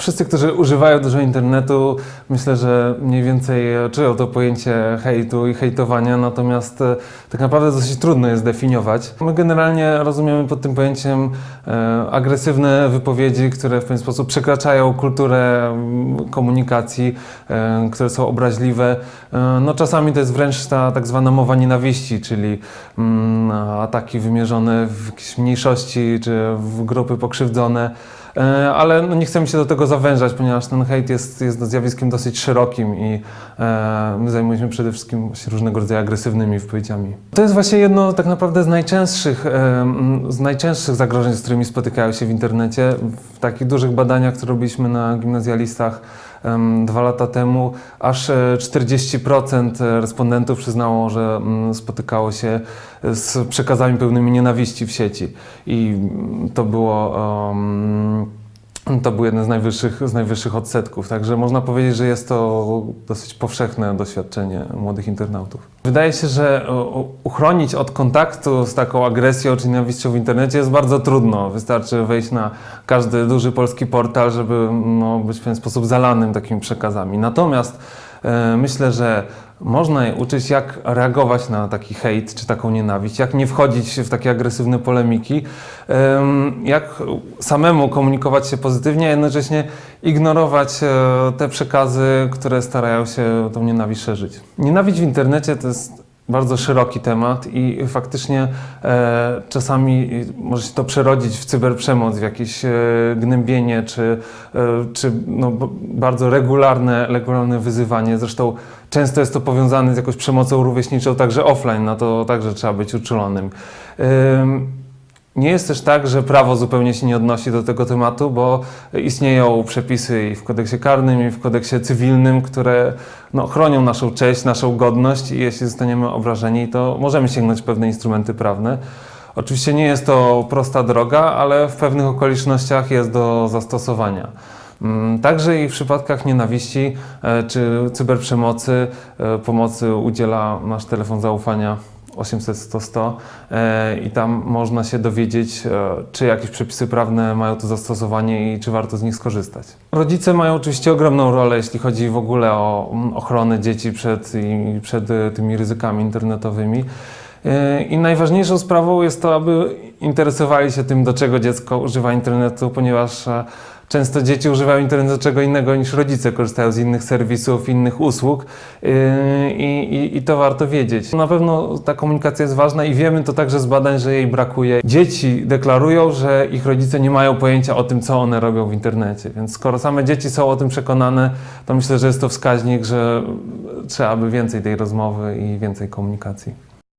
Wszyscy, którzy używają dużo internetu, myślę, że mniej więcej czują to pojęcie hejtu i hejtowania, natomiast e, tak naprawdę dosyć trudno jest definiować. My generalnie rozumiemy pod tym pojęciem e, agresywne wypowiedzi, które w pewien sposób przekraczają kulturę mm, komunikacji, e, które są obraźliwe. No czasami to jest wręcz ta tak zwana mowa nienawiści, czyli mm, ataki wymierzone w jakieś mniejszości czy w grupy pokrzywdzone. E, Ale no nie chcemy się do tego zawężać, ponieważ ten hejt jest, jest zjawiskiem dosyć szerokim i e, my zajmujemy się przede wszystkim różnego rodzaju agresywnymi wypowiedziami. To jest właśnie jedno tak naprawdę z najczęstszych, e, z najczęstszych zagrożeń, z którymi spotykają się w internecie. W takich dużych badaniach, które robiliśmy na gimnazjalistach dwa lata temu, aż e, 40% respondentów przyznało, że mm, spotykało się z przekazami pełnymi nienawiści w sieci. I mm, to było. em, to był jeden z najwyższych, z najwyższych odsetków, także można powiedzieć, że jest to dosyć powszechne doświadczenie młodych internautów. Wydaje się, że uchronić od kontaktu z taką agresją czy nienawiścią w internecie jest bardzo trudno. Wystarczy wejść na każdy duży polski portal, żeby no, być w ten sposób zalanym takimi przekazami. Natomiast myślę, że można je uczyć, jak reagować na taki hejt czy taką nienawiść, jak nie wchodzić w takie agresywne polemiki, em, jak samemu komunikować się pozytywnie, a jednocześnie ignorować e, te przekazy, które starają się tą nienawiść szerzyć. Nienawiść w internecie to jest bardzo szeroki temat i faktycznie e, czasami może się to przerodzić w cyberprzemoc, w jakieś e, gnębienie czy, e, czy no, bardzo regularne, regularne wyzywanie. Zresztą często jest to powiązane z jakąś przemocą rówieśniczą, także offline, na to także trzeba być uczulonym. Ym, nie jest też tak, że prawo zupełnie się nie odnosi do tego tematu, bo istnieją przepisy i w kodeksie karnym, i w kodeksie cywilnym, które no, chronią naszą cześć, naszą godność i jeśli zostaniemy obrażeni, to możemy sięgnąć pewne instrumenty prawne. Oczywiście nie jest to prosta droga, ale w pewnych okolicznościach jest do zastosowania. Mm, Także i w przypadkach nienawiści e, czy cyberprzemocy e, pomocy udziela nasz telefon zaufania 800 100 100 e, i tam można się dowiedzieć, e, czy jakieś przepisy prawne mają tu zastosowanie i czy warto z nich skorzystać. Rodzice mają oczywiście ogromną rolę, jeśli chodzi w ogóle o mm, ochronę dzieci przed, przed e, tymi ryzykami internetowymi. E, I najważniejszą sprawą jest to, aby interesowali się tym, do czego dziecko używa internetu, ponieważ e, często dzieci używają internetu do czego innego niż rodzice, korzystają z innych serwisów, innych usług yy, i, i, i to warto wiedzieć. Na pewno ta komunikacja jest ważna i wiemy to także z badań, że jej brakuje. Dzieci deklarują, że ich rodzice nie mają pojęcia o tym, co one robią w internecie, więc skoro same dzieci są o tym przekonane, to myślę, że jest to wskaźnik, że trzeba by więcej tej rozmowy i więcej komunikacji.